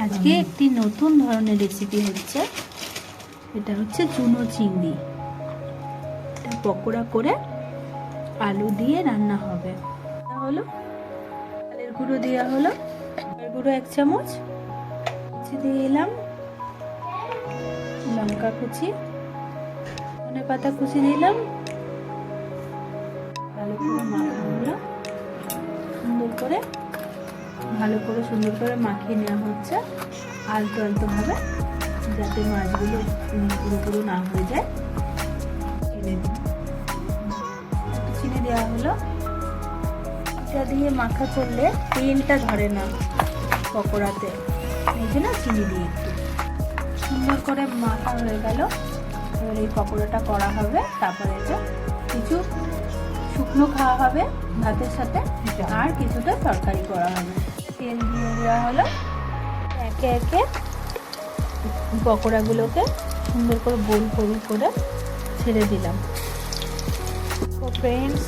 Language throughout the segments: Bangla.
আজকে একটি নতুন ধরনের রেসিপি হচ্ছে। এটা হচ্ছে চুনো চিংড়ি। এটা পকোড়া করে আলু দিয়ে রান্না হবে। হলো চালের গুঁড়ো দেওয়া হলো। গুঁড়ো এক চামচ। কুচি দিয়ে এলাম। লঙ্কা কুচি। ধনে পাতা কুচি দিলাম করে মাখা হলো। সুন্দর করে ভালো করে সুন্দর করে মাখিয়ে নেওয়া হচ্ছে। আলতো আলতো ভাবে যাতে মাছগুলো পুরোপুরো না হয়ে যায়। দিই চিনি দেওয়া হলো। এটা দিয়ে মাখা করলে তেলটা ধরে না পকোড়াতে। এই জন্য চিনি দিয়ে সুন্দর করে মাখা হয়ে গেল। এবার এই পকোড়াটা করা হবে। তারপরে এটা কিছু শুকনো খাওয়া হবে, ভাতের সাথে। আর কিছুটা তরকারি করা হবে। তেল দিয়ে দেওয়া হলো। একে একে পকোড়াগুলোকে সুন্দর করে গোল গোল করে ছেড়ে দিলাম। তো ফ্রেন্ডস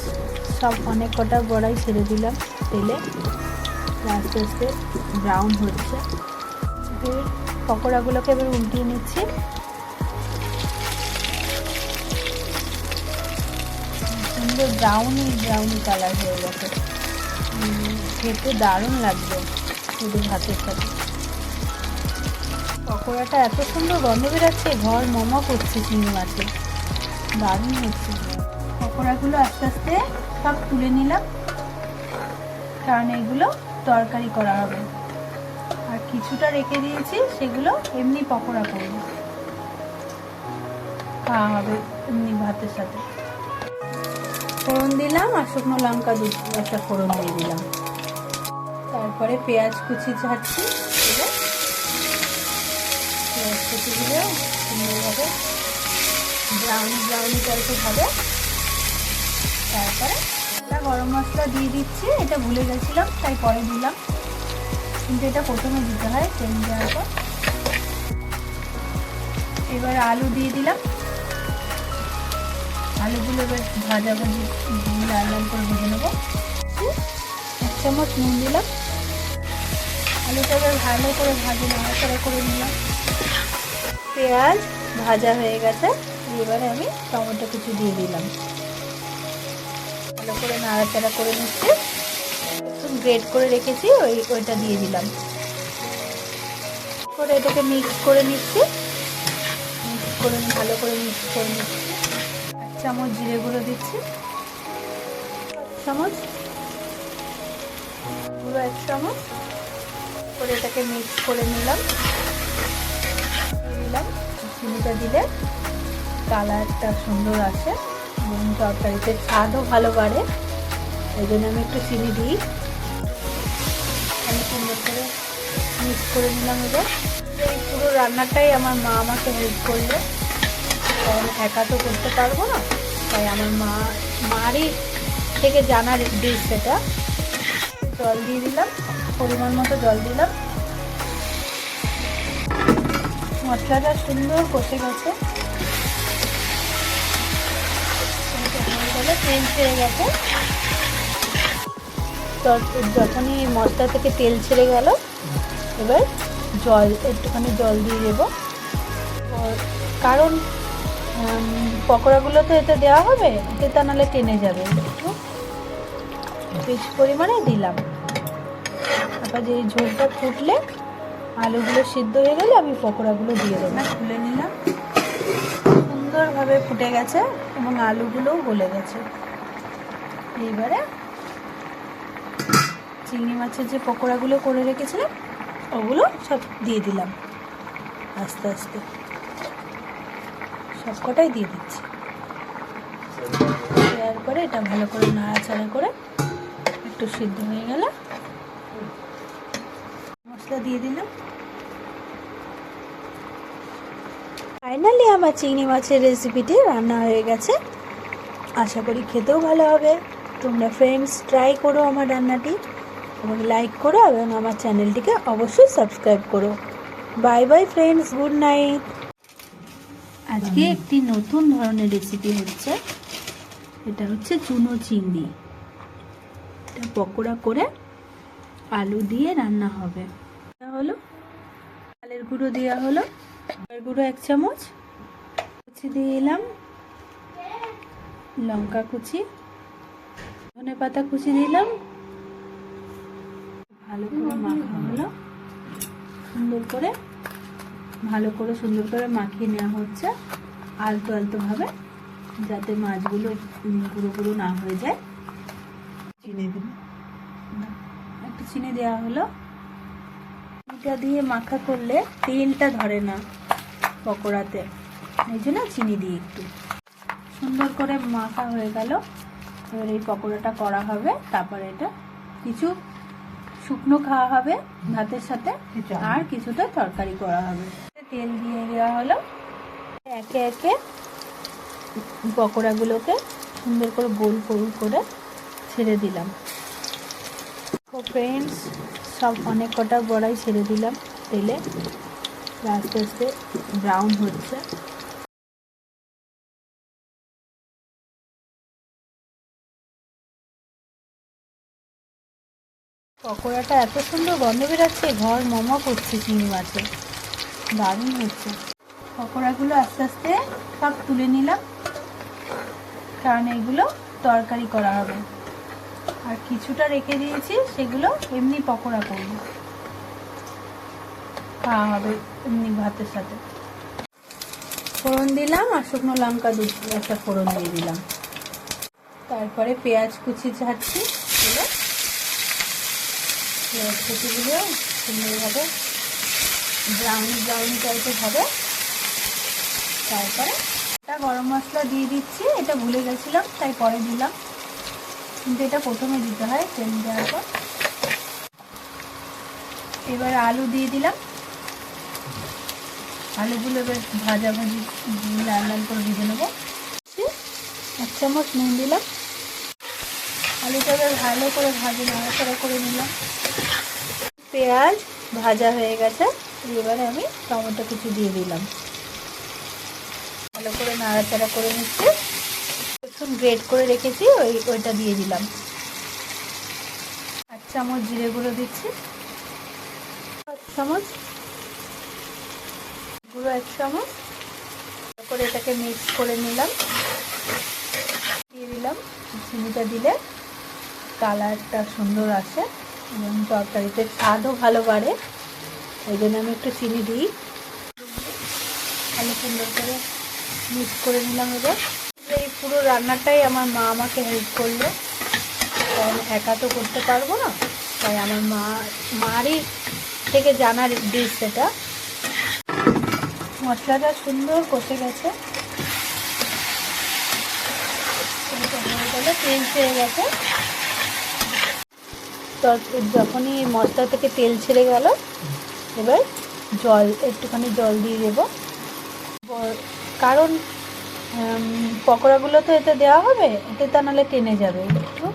সব অনেক কটা বড়াই ছেড়ে দিলাম তেলে। আস্তে আস্তে ব্রাউন হচ্ছে। পকোড়াগুলোকে এবার উল্টিয়ে নিচ্ছি। সুন্দর ব্রাউনি ব্রাউনি কালার হয়ে গেছে। খেতে দারুণ লাগবে শুধু ভাতের সাথে। পকোড়াটা এত সুন্দর গন্ধ বেরাচ্ছে, ঘর মমা করছে চিংড়ি মাছে দারুণ হচ্ছে। পকোড়াগুলো আস্তে আস্তে সব তুলে নিলাম, কারণ এগুলো তরকারি করা হবে। আর কিছুটা রেখে দিয়েছি, সেগুলো এমনি পকোড়া করব। খাওয়া হবে এমনি ভাতের সাথে। ফোড়ন দিলাম আর শুকনো লঙ্কা দু একটা ফোড়ন দিয়ে দিলাম। তারপরে পেঁয়াজ কুচি দিলে পেঁয়াজ কুচি দিলে সুন্দরভাবে ব্রাউনি ব্রাউনি টাইপের হবে। তারপরে একটা গরম মশলা দিয়ে দিচ্ছি, এটা ভুলে গেছিলাম, তাই পরে দিলাম। কিন্তু এটা প্রথমে দিতে হয়, তেল দেওয়ার পর। এবার আলু দিয়ে দিলাম। আলুগুলো এবার ভাজা ভাজি লাল লাল করে ভেজে নেব। এক চামচ নুন দিলাম। আলুটা এবার ভালো করে ভাজি, নাড়াচাড়া করে নিলাম। পেঁয়াজ ভাজা হয়ে গেছে, এবারে আমি টমেটো কিছু দিয়ে দিলাম। ভালো করে নাড়াচাড়া করে নিচ্ছি। গ্রেট করে রেখেছি, ওই, ওইটা দিয়ে দিলাম। করে এটাকে মিক্স করে নিচ্ছি। মিক্স করে, ভালো করে মিক্স করে নিচ্ছি। এক চামচ জিরে গুঁড়ো দিচ্ছি। এক চামচ। পুরো এক চামচ। করে এটাকে মিক্স করে নিলাম। দিলাম চিনিটা দিলে কালারটা সুন্দর আসে এবং তরকারিতে স্বাদও ভালো বাড়ে। এই জন্য আমি একটু চিনি দিই। আমি সুন্দর করে মিক্স করে নিলাম এবার। এই পুরো রান্নাটাই আমার মা আমাকে হেল্প করল। কারণ একা তো করতে পারব না, তাই আমার মা, মারই থেকে জানার ডিশ সেটা জল দিয়ে দিলাম। পরিমাণ মতো জল দিলাম। মশলাটা সুন্দর কষে গেছে। তেল ছেড়ে গেছে। যখনই মশলা থেকে তেল ছেড়ে গেল, এবার জল, একটুখানি জল দিয়ে দেবো। কারণ পকোড়াগুলো তো এতে দেওয়া হবে, এতে তা নাহলে টেনে যাবে। একটু বেশি পরিমাণে দিলাম। তারপর যে ঝোলটা ফুটলে আলুগুলো সিদ্ধ হয়ে গেলে আমি পকোড়াগুলো দিয়ে দেবো। খুলে নিলাম। সুন্দরভাবে ফুটে গেছে এবং আলুগুলোও গলে গেছে। এইবারে চিংড়ি মাছের যে পকোড়াগুলো করে রেখেছিলাম, ওগুলো সব দিয়ে দিলাম। আস্তে আস্তে। সব কটাই দিয়ে দিচ্ছি। দেওয়ার পরে এটা ভালো করে নাড়াচাড়া করে একটু সিদ্ধ হয়ে গেলে মশলা দিয়ে দিলাম। ফাইনালি আমার চিংড়ি মাছের রেসিপিটি রান্না হয়ে গেছে। আশা করি খেতেও ভালো হবে। তোমরা ফ্রেন্ডস ট্রাই করো আমার রান্নাটি এবং লাইক করো এবং আমার চ্যানেলটিকে অবশ্যই সাবস্ক্রাইব করো। Bye bye friends good night আজকে একটি নতুন ধরনের রেসিপি হচ্ছে। এটা হচ্ছে চুনো চিংড়ি। এটা পকোড়া করে আলু দিয়ে রান্না হবে। এটা হলো। চালের গুঁড়ো দেওয়া হলো। গুঁড়ো এক চামচ। কুচি দিয়ে এলাম। লঙ্কা কুচি। ধনে পাতা কুচি দিলাম ভালো করে মাখা হলো। সুন্দর করে ভালো করে সুন্দর করে মাখিয়ে নেওয়া হচ্ছে আলতো আলতো ভাবে যাতে মাছগুলো গুঁড়ো গুঁড়ো না হয়ে যায়। চিনি দিন। একটু চিনি দেওয়া হলো। এটা দিয়ে মাখা করলে তেলটা ধরে না পকোড়াতে। এই জন্য চিনি দিই একটু। সুন্দর করে মাখা হয়ে গেল। এবার এই পকোড়াটা করা হবে। তারপরে এটা কিছু শুকনো খাওয়া হবে ভাতের সাথে আর কিছুটা তরকারি করা হবে। তেল দিয়ে দেওয়া হলো। একে একে পকোড়াগুলোকে সুন্দর করে গোল গোল করে ছেড়ে দিলাম। তো ফ্রেন্ডস সব অনেক কটা বড়াই ছেড়ে দিলাম তেলে। আস্তে আস্তে ব্রাউন হচ্ছে। পকোড়াটা এত সুন্দর গন্ধ বেরাচ্ছে, ঘর মোমো করছে চিংড়ি মাছের দারুণ হচ্ছে। পকোড়াগুলো আস্তে আস্তে সব তুলে নিলাম, কারণ এগুলো তরকারি করা হবে। আর কিছুটা রেখে দিয়েছি, সেগুলো এমনি পকোড়া করব। খাওয়া হবে এমনি ভাতের সাথে। ফোড়ন দিলাম আর শুকনো লঙ্কা দু একটা ফোড়ন দিয়ে দিলাম। তারপরে পেঁয়াজ কুচি ছাড়ছি এগুলো পেঁয়াজ কুচিগুলো সুন্দরভাবে ব্রাউন ব্রাউন টাইপের হবে। তারপরে একটা গরম মশলা দিয়ে দিচ্ছি, এটা ভুলে গেছিলাম, তাই পরে দিলাম। কিন্তু এটা প্রথমে দিতে হয়, তেল দেওয়ার পর। এবার আলু দিয়ে দিলাম। আলুগুলো এবার ভাজা ভাজি লাল লাল করে ভেজে নেব। এক চামচ নুন দিলাম। আলুটা এবার ভালো করে ভাজি নাড়াচাড়া করে নিলাম। পেঁয়াজ ভাজা হয়ে গেছে। এবারে আমি টমেটো কিছু দিয়ে দিলাম। ভালো করে নাড়াচাড়া করে নিচ্ছি। গ্রেট করে রেখেছি, ওই, ওইটা দিয়ে দিলাম। এক চামচ জিরে গুঁড়ো দিচ্ছি। এক চামচ গুঁড়ো, এক চামচ। তারপরে এটাকে মিক্স করে নিলাম। দিয়ে দিলাম চিনিটা দিলে কালারটা সুন্দর আসে এবং তরকারিতে স্বাদও ভালো বাড়ে। ওই জন্য আমি একটু চিনি দিই। ভালো সুন্দর করে মিক্স করে নিলাম এবার। পুরো রান্নাটাই আমার মা আমাকে হেল্প করল। কারণ একা তো করতে পারব না, তাই আমার মা, মারই থেকে জানার ডিশ সেটা মশলাটা সুন্দর কষে গেছে। তেল ছেড়ে গেছে। যখনই মশলা থেকে তেল ছেড়ে গেল, এবার জল, একটুখানি জল দিয়ে দেবো। কারণ পকোড়াগুলো তো এতে দেওয়া হবে, এতে তা নাহলে টেনে যাবে। একটু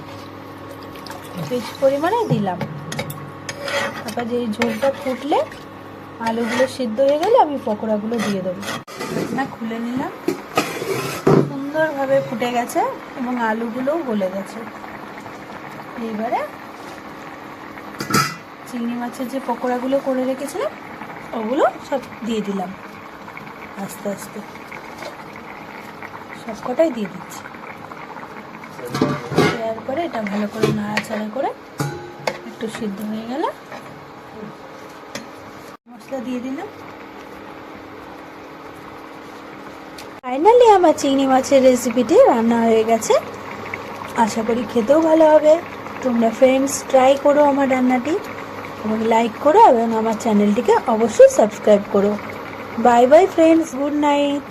বেশি পরিমাণে দিলাম। তারপর যে ঝোলটা ফুটলে, আলুগুলো সিদ্ধ হয়ে গেলে আমি পকোড়াগুলো দিয়ে দেবো। না খুলে নিলাম। সুন্দরভাবে ফুটে গেছে এবং আলুগুলোও গলে গেছে। এইবারে চিংড়ি মাছের যে পকোড়াগুলো করে রেখেছিলাম, ওগুলো সব দিয়ে দিলাম। আস্তে আস্তে। সব কটাই দিয়ে দিচ্ছি। দেওয়ার পরে এটা ভালো করে নাড়াচাড়া করে একটু সিদ্ধ হয়ে গেল। মশলা দিয়ে দিলাম। ফাইনালি আমার চিংড়ি মাছের রেসিপিটি রান্না হয়ে গেছে। আশা করি খেতেও ভালো হবে। তোমরা ফ্রেন্ডস ট্রাই করো আমার রান্নাটি এবং লাইক করো এবং আমার চ্যানেলটিকে অবশ্যই সাবস্ক্রাইব করো। Bye bye friends good night